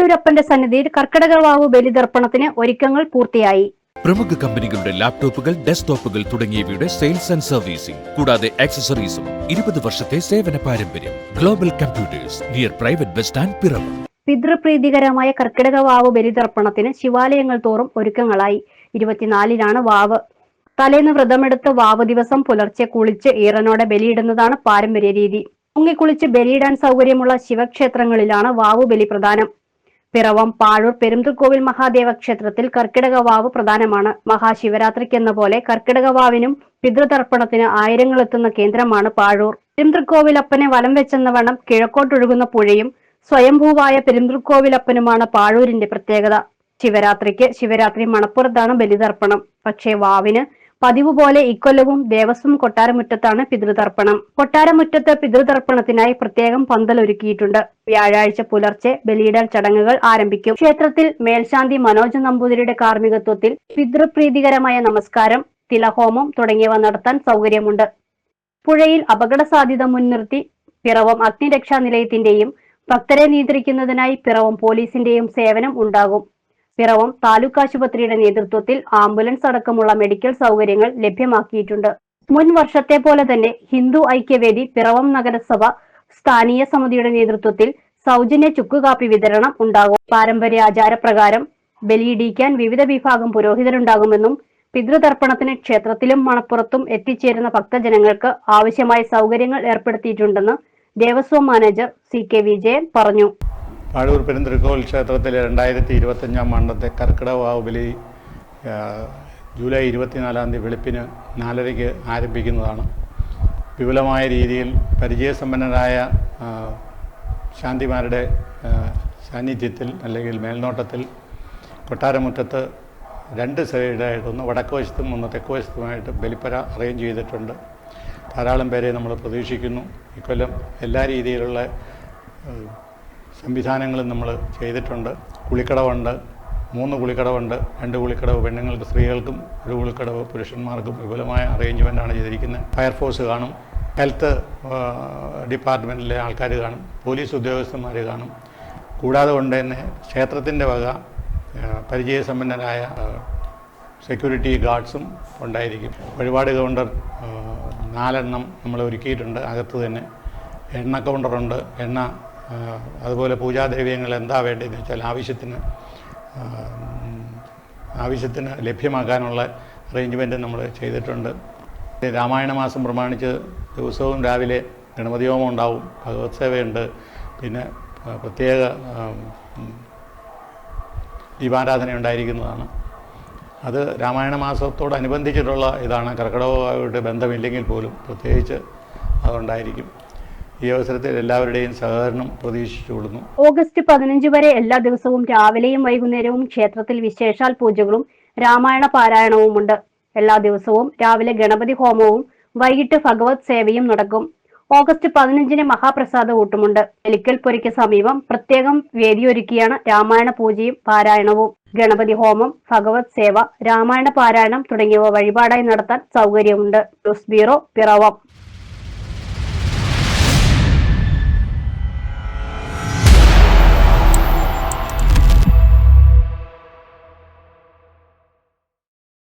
പാഴൂരപ്പന്റെ സന്നിധിയിൽ കർക്കിടകവാവ് ബലിതർപ്പണത്തിന് ഒരുക്കങ്ങൾ പൂർത്തിയായി. പ്രമുഖ കമ്പനികളുടെ ലാപ്ടോപ്പുകൾ ഡെസ്ക്ടോപ്പുകൾ തുടങ്ങിയവയുടെ സെയിൽസ് ആൻഡ് സർവീസിംഗ് കൂടാതെ ആക്സസറീസും ഇരുപത് വർഷത്തെ സേവന പാരമ്പര്യം global computers near private bus stand Piravom. പിതൃപ്രീതികരമായ കർക്കിടക വാവ് ബലിതർപ്പണത്തിന് ശിവാലയങ്ങൾ തോറും ഒരുക്കങ്ങളായി. ഇരുപത്തിനാലിനാണ് വാവ്. തലേന്ന് വ്രതമെടുത്ത് വാവ് ദിവസം പുലർച്ചെ കുളിച്ച് ഈറനോടെ ബലിയിടുന്നതാണ് പാരമ്പര്യ രീതി മുങ്ങിക്കുളിച്ച് ബലിയിടാൻ സൗകര്യമുള്ള ശിവക്ഷേത്രങ്ങളിലാണ് വാവു ബലി പ്രധാനം പിറവം പാഴൂർ പെരുന്തൽക്കോവിൽ മഹാദേവ ക്ഷേത്രത്തിൽ കർക്കിടക വാവ് പ്രധാനമാണ്. മഹാശിവരാത്രിക്കെന്ന പോലെ കർക്കിടക വാവിനും പിതൃതർപ്പണത്തിന് ആയിരങ്ങൾ എത്തുന്ന കേന്ദ്രമാണ് പാഴൂർ. പെരുന്തൽക്കോവിലപ്പനെ വലം വെച്ചെന്ന വണ്ണം കിഴക്കോട്ടൊഴുകുന്ന പുഴയും സ്വയംഭൂവായ പെരുന്തൽക്കോവിലപ്പനുമാണ് പാഴൂരിന്റെ പ്രത്യേകത. ശിവരാത്രിക്ക് ശിവരാത്രി മണപ്പുറത്താണ് ബലിതർപ്പണം. പക്ഷേ വാവിന് പതിവ് പോലെ ഇക്കൊല്ലവും ദേവസ്വം കൊട്ടാരമുറ്റത്താണ് പിതൃതർപ്പണം. കൊട്ടാരമുറ്റത്ത് പിതൃതർപ്പണത്തിനായി പ്രത്യേകം പന്തൽ ഒരുക്കിയിട്ടുണ്ട് വ്യാഴാഴ്ച പുലർച്ചെ ബലിയിടൽ ചടങ്ങുകൾ ആരംഭിക്കും. ക്ഷേത്രത്തിൽ മേൽശാന്തി മനോജ് നമ്പൂതിരിയുടെ കാർമ്മികത്വത്തിൽ പിതൃപ്രീതികരമായ നമസ്കാരം തിലഹോമം തുടങ്ങിയവ നടത്താൻ സൗകര്യമുണ്ട്. പുഴയിൽ അപകട സാധ്യത മുൻനിർത്തി പിറവം അഗ്നിരക്ഷാ നിലയത്തിന്റെയും ഭക്തരെ നിയന്ത്രിക്കുന്നതിനായി പിറവം പോലീസിന്റെയും സേവനം ഉണ്ടാകും. പിറവം താലൂക്ക് ആശുപത്രിയുടെ നേതൃത്വത്തിൽ ആംബുലൻസ് അടക്കമുള്ള മെഡിക്കൽ സൗകര്യങ്ങൾ ലഭ്യമാക്കിയിട്ടുണ്ട്. മുൻ വർഷത്തെ പോലെ തന്നെ ഹിന്ദു ഐക്യവേദി പിറവം നഗരസഭ സ്ഥാനീയ സമിതിയുടെ നേതൃത്വത്തിൽ സൗജന്യ ചുക്കുകാപ്പി വിതരണം ഉണ്ടാകും. പാരമ്പര്യ ആചാരപ്രകാരം ബലിയിടിക്കാൻ വിവിധ വിഭാഗം പുരോഹിതരുണ്ടാകുമെന്നും പിതൃതർപ്പണത്തിന് ക്ഷേത്രത്തിലും മണപ്പുറത്തും എത്തിച്ചേരുന്ന ഭക്തജനങ്ങൾക്ക് ആവശ്യമായ സൗകര്യങ്ങൾ ഏർപ്പെടുത്തിയിട്ടുണ്ടെന്ന് Devaswom manager C K Vijayan പറഞ്ഞു. പാഴൂർ പെരുന്തൃക്കോൽ ക്ഷേത്രത്തിലെ രണ്ടായിരത്തി ഇരുപത്തഞ്ചാം മണ്ഡത്തെ കർക്കിടക വാവുബലി ജൂലൈ ഇരുപത്തിനാലാം തീയതി വെളുപ്പിന് നാലരയ്ക്ക് ആരംഭിക്കുന്നതാണ്. വിപുലമായ രീതിയിൽ പരിചയസമ്പന്നരായ ശാന്തിമാരുടെ സാന്നിധ്യത്തിൽ അല്ലെങ്കിൽ മേൽനോട്ടത്തിൽ കൊട്ടാരമുറ്റത്ത് രണ്ട് സൈഡായിട്ട് ഒന്ന് വടക്ക് വശത്തും ഒന്ന് തെക്ക് വശത്തുമായിട്ട് ബലിപ്പര അറേഞ്ച് ചെയ്തിട്ടുണ്ട്. ധാരാളം പേരെ നമ്മൾ പ്രതീക്ഷിക്കുന്നു. ഇക്കൊല്ലം എല്ലാ രീതിയിലുള്ള സംവിധാനങ്ങളും നമ്മൾ ചെയ്തിട്ടുണ്ട്. കുളിക്കടവുണ്ട് മൂന്ന് കുളിക്കടവുണ്ട് രണ്ട് കുളിക്കടവ് പെണ്ണുങ്ങൾക്ക് സ്ത്രീകൾക്കും ഒരു കുളിക്കടവ് പുരുഷന്മാർക്കും വിപുലമായ അറേഞ്ച്മെന്റാണ് ചെയ്തിരിക്കുന്നത്. ഫയർഫോഴ്സ് കാണും ഹെൽത്ത് ഡിപ്പാർട്ട്മെന്റിലെ ആൾക്കാർ കാണും പോലീസ് ഉദ്യോഗസ്ഥന്മാർ കാണും. കൂടാതെ കൊണ്ട് തന്നെ ക്ഷേത്രത്തിന്റെ വക പരിചയസമ്പന്നരായ സെക്യൂരിറ്റി ഗാർഡ്സും ഉണ്ടായിരിക്കും. വഴിപാട് കൗണ്ടർ നാലെണ്ണം നമ്മൾ ഒരുക്കിയിട്ടുണ്ട്. അകത്ത് തന്നെ എണ്ണ കൗണ്ടറുണ്ട്. എണ്ണ അതുപോലെ പൂജാദ്രവ്യങ്ങൾ എന്താ വേണ്ടതെന്ന് വെച്ചാൽ ആവശ്യത്തിന് ആവശ്യത്തിന് ലഭ്യമാക്കാനുള്ള അറേഞ്ച്മെന്റ് നമ്മൾ ചെയ്തിട്ടുണ്ട്. രാമായണ മാസം പ്രമാണിച്ച് ദിവസവും രാവിലെ ഗണപതി ഹോമം ഉണ്ടാവും ഭഗവത് സേവയുണ്ട്. പിന്നെ പ്രത്യേക ദീപാരാധന ഉണ്ടായിരിക്കുന്നതാണ്. അത് രാമായണ മാസത്തോടനുബന്ധിച്ചിട്ടുള്ള ഇതാണ് കർക്കിടകമായിട്ട് ബന്ധമില്ലെങ്കിൽ പോലും പ്രത്യേകിച്ച് അതുണ്ടായിരിക്കും. ഈ അവസരത്തിൽ എല്ലാവരുടെയും സഹകരണം പ്രതീക്ഷിച്ചുകൊള്ളുന്നു. ഓഗസ്റ്റ് പതിനഞ്ച് വരെ എല്ലാ ദിവസവും രാവിലെയും വൈകുന്നേരവും ക്ഷേത്രത്തിൽ വിശേഷാൽ പൂജകളും രാമായണ പാരായണവുമുണ്ട്. എല്ലാ ദിവസവും രാവിലെ ഗണപതി ഹോമവും വൈകിട്ട് ഭഗവത് സേവയും നടക്കും. ഓഗസ്റ്റ് പതിനഞ്ചിന് മഹാപ്രസാദ ഊട്ടുമുണ്ട്. എലിക്കൽ പുരയ്ക്ക് സമീപം പ്രത്യേകം വേദിയൊരുക്കിയാണ് രാമായണ പൂജയും പാരായണവും. ഗണപതി ഹോമം ഭഗവത് സേവ രാമായണ പാരായണം തുടങ്ങിയവ വഴിപാടായി നടത്താൻ സൗകര്യമുണ്ട്. News bureau Piravom.